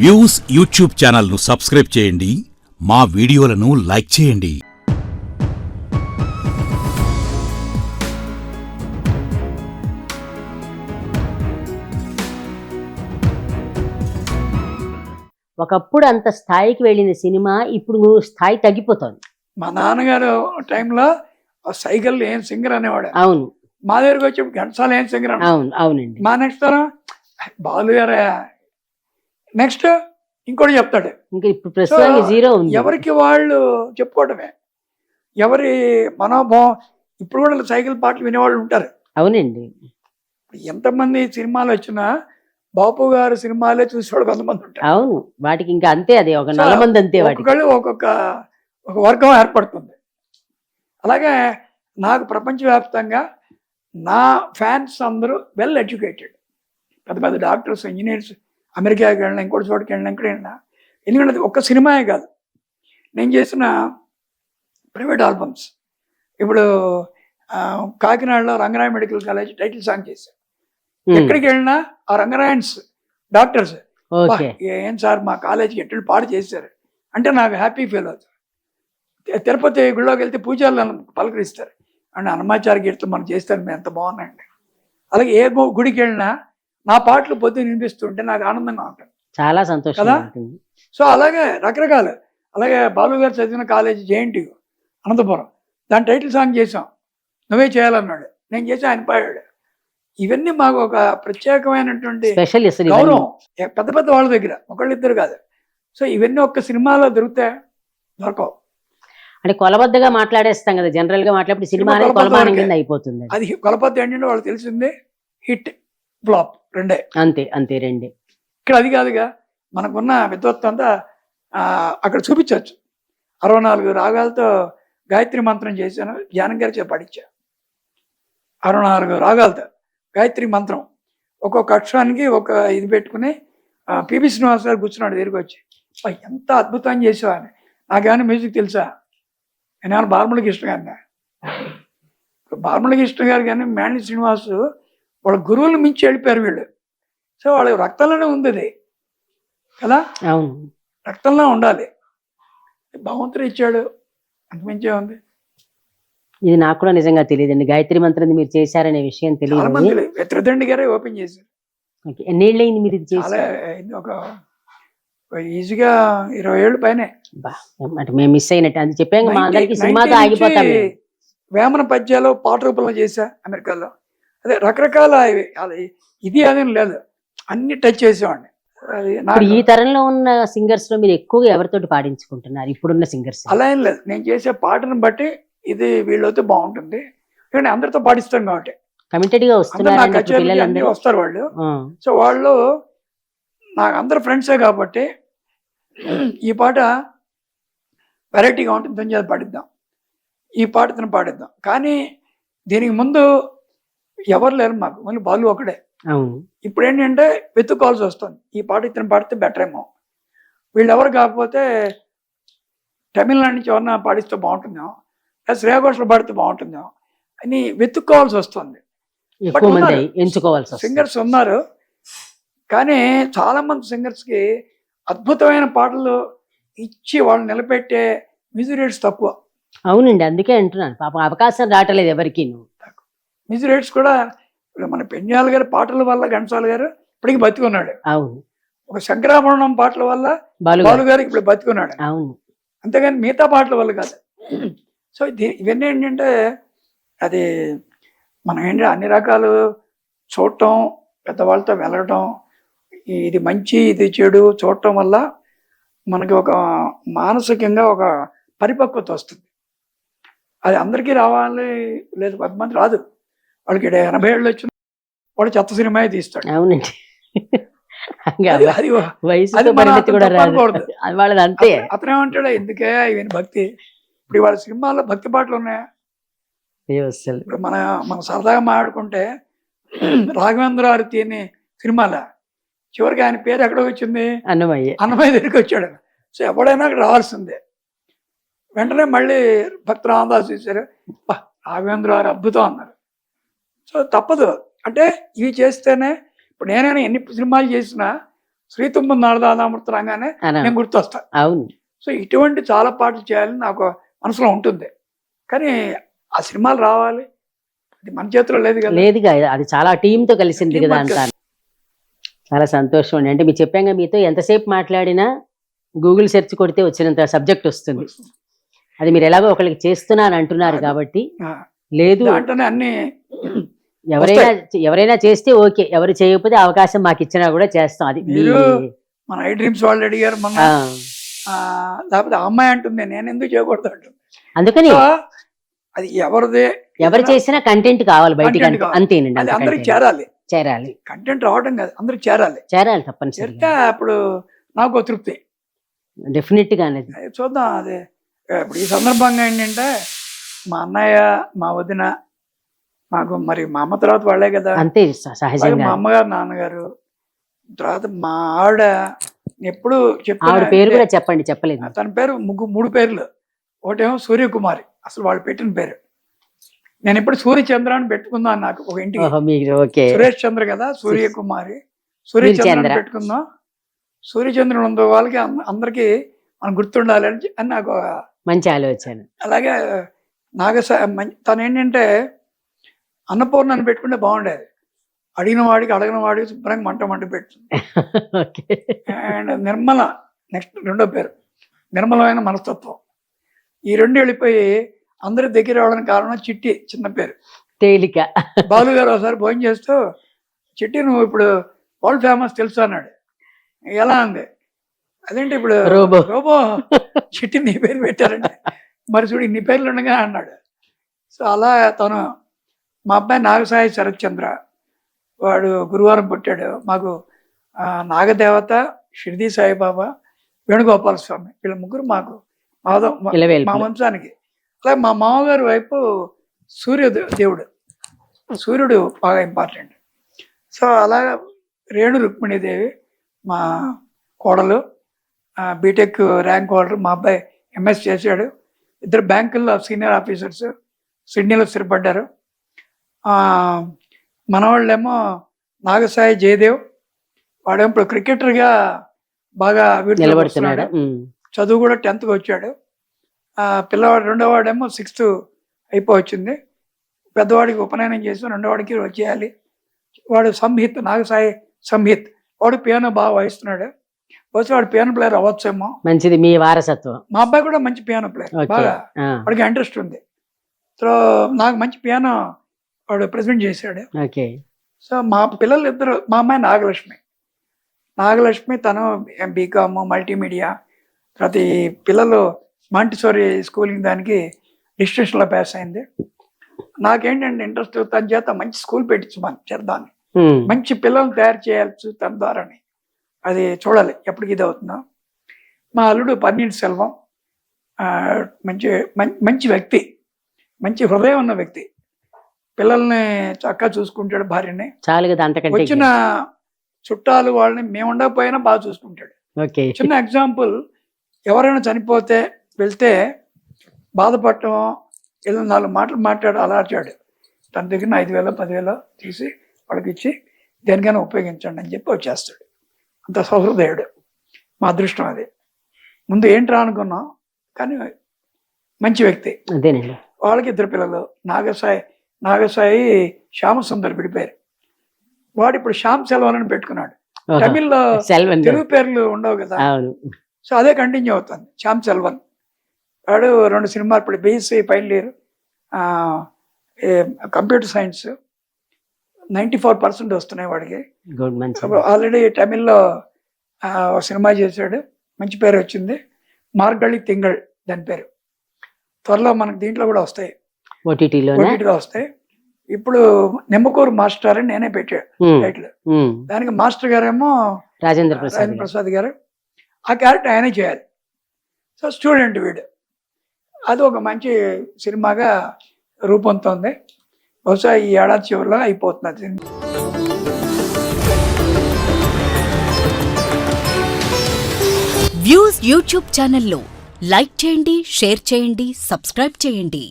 Views YouTube ఛానల్ను subscribe చేయండి. మా వీడియోలను లైక్ చేయండి. ఒకప్పుడు అంత స్థాయికి వెళ్ళిన సినిమా ఇప్పుడు స్థాయి తగ్గిపోతుంది. మా నాన్నగారు టైంలో ఆ సైకిల్ ఏం సింగర్ అనేవాడు. అవును. మా దగ్గరికి వచ్చి ఘంటసాల ఏం సింగర్ అవును అవునండి. మా నెక్స్ట్ తరం బాలు గారే నెక్స్ట్ ఇంకోటి చెప్తాడు. ఇంకా ఇప్పుడు ప్రస్తుతానికి So, జీరో ఉంది. ఎవరికి వాళ్ళు చెప్పుకోవడమే ఎవరి మనోభావం ఇప్పుడు కూడా సైకిల్ పాటలు వినేవాళ్ళు ఉంటారు. అవునండి. ఎంతమంది సినిమాలు వచ్చినా బాపు గారు సినిమాలే చూసేవాడు కొంతమంది ఉంటారు. అవును. వాటికి ఇంకా అంతే అది ఒక నలమంది అంతే ఒక్కొక్కళ్ళు ఒక్కొక్క ఒక వర్గం ఏర్పడుతుంది. అలాగే నాకు ప్రపంచవ్యాప్తంగా నా ఫ్యాన్స్ అందరూ వెల్ ఎడ్యుకేటెడ్ పెద్ద పెద్ద డాక్టర్స్ ఇంజనీర్స్ అమెరికాకి వెళ్ళినా ఇంకోటి చోటుకి వెళ్ళినా ఇక్కడ వెళ్ళినా. ఎందుకంటే అది ఒక్క సినిమాయే కాదు. నేను చేసిన ప్రైవేట్ ఆల్బమ్స్. ఇప్పుడు కాకినాడలో Rangaraya medical college title song చేశాను ఉమ్, ఎక్కడికి వెళ్ళినా ఆ రంగరాయన్స్ డాక్టర్స్. ఏం సార్ మా కాలేజీకి ఎట్లు పాడు చేశారు. అంటే నాకు హ్యాపీ ఫీల్ అవుతుంది తిరుపతి గుళ్ళోకి వెళ్తే పూజలు పలకరిస్తారు. అండ్ హనుమాచారి గీతలు మనం చేస్తారు మేము ఎంత బాగున్నాయండి అలాగే ఏ గుడికి వెళ్ళినా నా పాటలు పొద్దున్న వినిపిస్తుంటే నాకు ఆనందంగా ఉంటుంది. చాలా సంతోషంగా కదా? సో అలాగే రకరకాలు. అలాగే బాలు గారు చదివిన కాలేజీ జేఎన్టీ అనంతపురం. దాని టైటిల్ సాంగ్ చేసాం నువ్వే చేయాలన్నాడు. నేను చేసి ఆయన పాడాడు. ఇవన్నీ మాకు ఒక ప్రత్యేకమైనటువంటి. గౌరవం. పెద్ద పెద్ద వాళ్ళ దగ్గర. ఒకళ్ళిద్దరు కాదు. సో ఇవన్నీ ఒక్క సినిమాలో దొరుకుతాయి దొరకవు. అంటే కొలబద్దగా మాట్లాడేస్తాం కదా. జనరల్గా మాట్లాడి సినిమా కొలబద్ద. కింద అయిపోతుంది. అది. కొలపతి ఏంటంటే వాళ్ళు తెలిసిందే హిట్. ఫ్లాప్ రెండే. అంతే అంతే రండి. ఇక్కడ అది కాదుగా మనకున్న విద్వత్తు అంతా అక్కడ చూపించవచ్చు. అరవై నాలుగు రాగాలతో గాయత్రి మంత్రం చేశాను ధ్యానం గారి పడించా అరవై నాలుగు రాగాలతో గాయత్రి మంత్రం. ఒక్కొక్క అక్షరానికి ఒక ఇది పెట్టుకుని పివి శ్రీనివాస్ గారు కూర్చున్నాడు దగ్గరికి వచ్చి. "అబ్బా, ఎంత అద్భుతం చేసావు అని. నాకేమైనా మ్యూజిక్ తెలుసా? నేను బార్మల కృష్ణ గారిని బార్మల కృష్ణ గారు కానీ మేణి శ్రీనివాస్ వాళ్ళ గురువులు మించి వెళ్ళిపోయారు వీళ్ళు. సో వాళ్ళ రక్తంలోనే ఉంది అది. కదా? అవును. రక్తంలో ఉండాలి. భగవంతుడు ఇచ్చాడు. అంతమించే ఉంది. ఇది నాకు కూడా నిజంగా తెలియదండి. గాయత్రి మంత్రం మీరు చేశారనే విషయం తెలియదు. త్రిదండి గారే ఓపెన్ చేశారు. ఓకే. ఎన్నేళ్ళయింది మీరు ఇది ఒక ఈజీగా ఇరవై ఏళ్ళు పైనే. అంటే మేము మిస్ అయినట్టు. అది చెప్పాం మా 90 అందరికి సినిమాతో 90 ఆగిపోతాం. వేమన పద్యాలు పాట రూపంలో చేశా అమెరికాలో. అదే రకరకాల ఇది అదేం లేదు. అన్ని టచ్ చేసేవాడిని. ఈ తరంలో ఉన్న సింగర్స్లో మీరు ఎక్కువగా ఎవరితోటి పాడించుకుంటున్నారు? ఇప్పుడున్న సింగర్స్ అలా ఏం లేదు. నేను చేసే పాటను బట్టి ఇది వీళ్ళతో బాగుంటుంది. ఎందుకంటే అందరితో పాటిస్తాం కాబట్టి. కమిటెడ్గా వస్తున్నారు వస్తారు వాళ్ళు. సో వాళ్ళు నాకు అందరు ఫ్రెండ్సే కాబట్టి ఈ పాట వెరైటీగా ఉంటుంది. దాని పాడిద్దాం. ఈ పాట తను పాడిద్దాం. కానీ దీనికి ముందు ఎవరు లేరు మాకు మళ్ళీ బాలు ఒకడే. ఇప్పుడు ఏంటంటే వెతుక్కోవాల్సి వస్తుంది. ఈ పాట ఇతను పాడితే బెటర్ ఏమో. వీళ్ళు ఎవరు కాకపోతే తమిళనాడు నుంచి ఎవరన్నా పాడిస్తే బాగుంటుందేమో లేదా శ్రేయఘోషలు పాడితే బాగుంటుందేమో అని వెతుక్కోవాల్సి వస్తుంది. సింగర్స్ ఉన్నారు. కానీ చాలా మంది సింగర్స్కి అద్భుతమైన పాటలు ఇచ్చి వాళ్ళు నిలబెట్టే మ్యూజిక్ రేట్స్ తక్కువ. అవునండి అందుకే అంటున్నాను. పాపం అవకాశం రావట్లేదు ఎవరికి మ్యూజిక్ రేట్స్ కూడా మన పెన్యాల గారి పాటల వల్ల ఘంటసాల గారు ఇప్పటికి బతికున్నాడు. ఒక శంకరాభరణం పాటల వల్ల బాలు గారు. గారికి ఇప్పుడు బతికున్నాడు. అంతేగాని మిగతా పాటల వల్ల కాదు. సో ఇవన్నీ ఏంటంటే అది మనం ఏంటంటే అన్ని రకాలు చూడటం పెద్దవాళ్ళతో వెళ్ళటం ఇది మంచి ఇది చెడు చూడటం వల్ల మనకి ఒక మానసికంగా ఒక పరిపక్వత వస్తుంది. అది అందరికీ రావాలి లేదు కొంతమంది రాదు. వాళ్ళకి ఎనభై ఏళ్ళు వచ్చిన వాడు చెత్త సినిమా తీస్తాడు. అవునండి. వాళ్ళది అంతే. అతను ఏమంటాడు ఎందుకే ఇవన్నీ భక్తి? ఇప్పుడు వాళ్ళ సినిమాల్లో భక్తి పాటలు ఉన్నాయా? ఇప్పుడు మన మనం సరదాగా మాట్లాడుకుంటే రాఘవేంద్ర ఆరతి అనే సినిమాల చివరికి ఆయన పేరు ఎక్కడ వచ్చింది? అన్నమయ్య. అన్నమయ్య దగ్గరికి వచ్చాడు. సో ఎవడైనా అక్కడ రావాల్సిందే. వెంటనే మళ్ళీ భక్త రామదాస్ చూశారు. "అబ్బా, రాఘవేంద్ర గారు అద్భుతం అన్నారు. సో తప్పదు. అంటే ఇవి చేస్తేనే ఇప్పుడు నేనైనా ఎన్ని సినిమాలు చేసినా శ్రీతుమ్మం నారదామృత రంగానే అనా నేను గుర్తొస్తా. అవును. సో ఇటువంటి చాలా పాటలు చేయాలని నాకు మనసులో ఉంటుంది. కానీ ఆ సినిమాలు రావాలి. అది మన చేతిలో లేదు కదా. లేదుగా అది చాలా team తో కలిసింది కదా. అంతా చాలా సంతోషం అండి. అంటే మీరు చెప్పాక మీతో ఎంతసేపు మాట్లాడినా గూగుల్ సెర్చ్ కొడితే వచ్చినంత సబ్జెక్ట్ వస్తుంది. అది మీరు ఎలాగో ఒకరికి చేస్తున్నాను అంటున్నారు అదే. కాబట్టి లేదు. దాంట్లోనే అన్ని ఎవరైనా ఎవరైనా చేస్తే ఓకే ఎవరు చేయకపోతే అవకాశం మాకు ఇచ్చినా కూడా చేస్తాం అది మన ఐ డ్రీమ్స్ వాళ్ళు అడిగారు ఆ, లేకపోతే అమ్మాయి అంటుంది నేను ఎందుకు చేయకూడదు అంటుంది. అందుకని అది ఎవరిదే ఎవరు చేసినా కంటెంట్ కావాలి బయటికి. అంతేనండి అది అంత అందరికి. చేరాలి. చేరాలి. కంటెంట్ రావడం కాదు అందరికి చేరాలి. చేరాలి చేరితే తప్పనిసరిగా అప్పుడు నాకు తృప్తి. డెఫినెట్గా చూద్దాం అది. ఇప్పుడు ఈ సందర్భంగా ఏంటంటే మా అన్నయ్య మా వదిన మాకు మరి మా అమ్మ తర్వాత వాళ్ళే కదా. అంతే సహజంగా. మా అమ్మగారు నాన్నగారు తర్వాత మా ఆవిడ ఎప్పుడు ఆవిడ చెప్పిన పేరు కూడా చెప్పండి చెప్పలేదు. తన పేరు ముగ్గు మూడు పేర్లు. ఒకటేమో సూర్యకుమారి అసలు వాళ్ళు పెట్టిన పేరు. నేను ఇప్పుడు సూర్యచంద్ర అని పెట్టుకుందాం నాకు ఒక ఇంటికి. సురేష్ చంద్ర కదా సూర్యకుమారి. సూర్యచంద్ర. పెట్టుకుందాం. సూర్యచంద్రుడు ఉన్న వాళ్ళకి అందరికీ మనం గుర్తుండాలి అని నాకు మంచి ఆలోచన. అలాగే నాగస మం- తను ఏంటంటే అన్నపూర్ణ అని పెట్టుకుంటే బాగుండేది. అడిగిన వాడికి అడగిన వాడికి శుభ్రంగా మంట మంట పెడుతుంది అండ్ నిర్మల నెక్స్ట్ రెండో పేరు. నిర్మలమైన మనస్తత్వం. ఈ రెండు వెళ్ళిపోయి అందరి దగ్గర రావడానికి కారణం చిట్టి చిన్న పేరు. తేలిక. బాలు గారు ఒకసారి భోజనం చేస్తూ చిట్టి నువ్వు ఇప్పుడు వరల్డ్ ఫేమస్ తెలుసు? అన్నాడు. ఎలా ఉంది అదేంటి ఇప్పుడు రోబో. రోబో చిట్టి నీ పేరు పెట్టారంటే. మరి చూడు ఇన్ని పేర్లు ఉండగా అన్నాడు. సో అలా తను మా అబ్బాయి నాగసాయి శరత్ చంద్ర వాడు గురువారం పుట్టాడు. మాకు నాగదేవత షిర్దీ సాయిబాబా వేణుగోపాల స్వామి వీళ్ళ ముగ్గురు మాకు మాధవ మా- వంశానికి. అలాగే మా మామగారు వైపు సూర్య దేవుడు. సూర్యుడు బాగా ఇంపార్టెంట్ సో అలా రేణు రుక్మిణీదేవి మా కోడలు బీటెక్ ర్యాంక్ హోల్డర్ మా అబ్బాయి ఎంఎస్ చేశాడు. ఇద్దరు బ్యాంకుల్లో సీనియర్ ఆఫీసర్స్ సిడ్నీలో స్థిరపడ్డారు. మనవాళ్ళేమో నాగసాయి జయదేవ్ వాడేమో ఇప్పుడు క్రికెటర్గా బాగా నిలబడుతున్నాడు. చదువు కూడా టెన్త్కి వచ్చాడు. ఆ పిల్లవాడు రెండోవాడేమో సిక్స్త్ అయిపోవచ్చింది. పెద్దవాడికి ఉపనయనం చేసి రెండోవాడికి వచ్చేయాలి. వాడు సంహిత్ నాగసాయి సంహిత్. వాడు పియానో బాగా వాయిస్తున్నాడు. వచ్చి వాడు పియానో ప్లేయర్ అవ్వచ్చేమో. మంచిది మీ వారసత్వం. మా అబ్బాయి కూడా మంచి పియానో ప్లేయర్. బాగా వాడికి ఇంట్రెస్ట్ ఉంది. సో నాకు మంచి పియానో వాడు ప్రెజెంట్ చేశాడు. ఓకే. సో మా పిల్లలు ఇద్దరు మా అమ్మాయి నాగలక్ష్మి. నాగలక్ష్మి తను బీకామ్ మల్టీమీడియా తర్వాత ఈ పిల్లలు మాంటిసోరి స్కూలింగ్ దానికి డిస్టింక్షన్లో పాస్ అయింది. నాకేంటంటే ఇంట్రెస్ట్ తన చేత మంచి స్కూల్ పెట్టించమని చేద్దాన్ని. మంచి పిల్లల్ని తయారు చేయాల్సి తన ద్వారాని. అది చూడాలి ఎప్పటికి ఇది అవుతుందో. మా అల్లుడు పన్నీటి సెల్వం. మంచి మంచి వ్యక్తి. మంచి హృదయం ఉన్న వ్యక్తి. పిల్లల్ని చక్కగా చూసుకుంటాడు భార్యని. చాలు కదా అంతకంటే వచ్చిన చుట్టాలు వాళ్ళని మేము ఉండకపోయినా బాగా చూసుకుంటాడు. ఓకే. చిన్న ఎగ్జాంపుల్ ఎవరైనా చనిపోతే వెళ్తే బాధపడటం ఇలా నాలుగు మాటలు మాట్లాడు అలర్చాడు. తన దగ్గర ఐదు వేలు పదివేలు తీసి వాళ్ళకి ఇచ్చి దేనికైనా ఉపయోగించండి అని చెప్పి వచ్చేస్తాడు. అంత సహృదయుడు. మా అదృష్టం అది. ముందు ఏంట్రా అనుకున్నాం కానీ మంచి వ్యక్తి. వాళ్ళకి ఇద్దరు పిల్లలు నాగసాయి నాగసాయి శ్యామసుందర్ విడిపోయారు వాడు ఇప్పుడు శ్యామ్ సెల్వన్ అని పెట్టుకున్నాడు. తమిళ్ళో తెలుగు పేర్లు ఉండవు కదా. సో అదే కంటిన్యూ అవుతుంది. శ్యామ్ సెల్వన్. వాడు రెండు సినిమాలు ఇప్పుడు BSc final year computer science ninety four percent వస్తున్నాయి వాడికి. ఆల్రెడీ తమిళ్ళో ఒక సినిమా చేశాడు. మంచి పేరు వచ్చింది. మార్గళి తింగళ్ దాని పేరు. త్వరలో మనకు దీంట్లో కూడా వస్తాయి. ఓటీటీలోనే ఓటీటీలో వస్తాయి. ఇప్పుడు నిమ్మకూరు మాస్టర్ అని నేనే పెట్టాడు టైటిల్. దానికి మాస్టర్ గారేమో రాజేంద్ర ప్రసాద్ రాజేంద్ర. ప్రసాద్ గారు. ఆ క్యారెక్టర్ ఆయనే చేయాలి. సో స్టూడెంట్ వీడు. అది ఒక మంచి సినిమాగా రూపొందుతోంది. బహుశా ఈ ఏడాది చివరిలో అయిపోతున్నది సినిమా. వ్యూస్ యూట్యూబ్ ఛానల్లో లైక్ చేయండి షేర్ చేయండి సబ్స్క్రైబ్ చేయండి.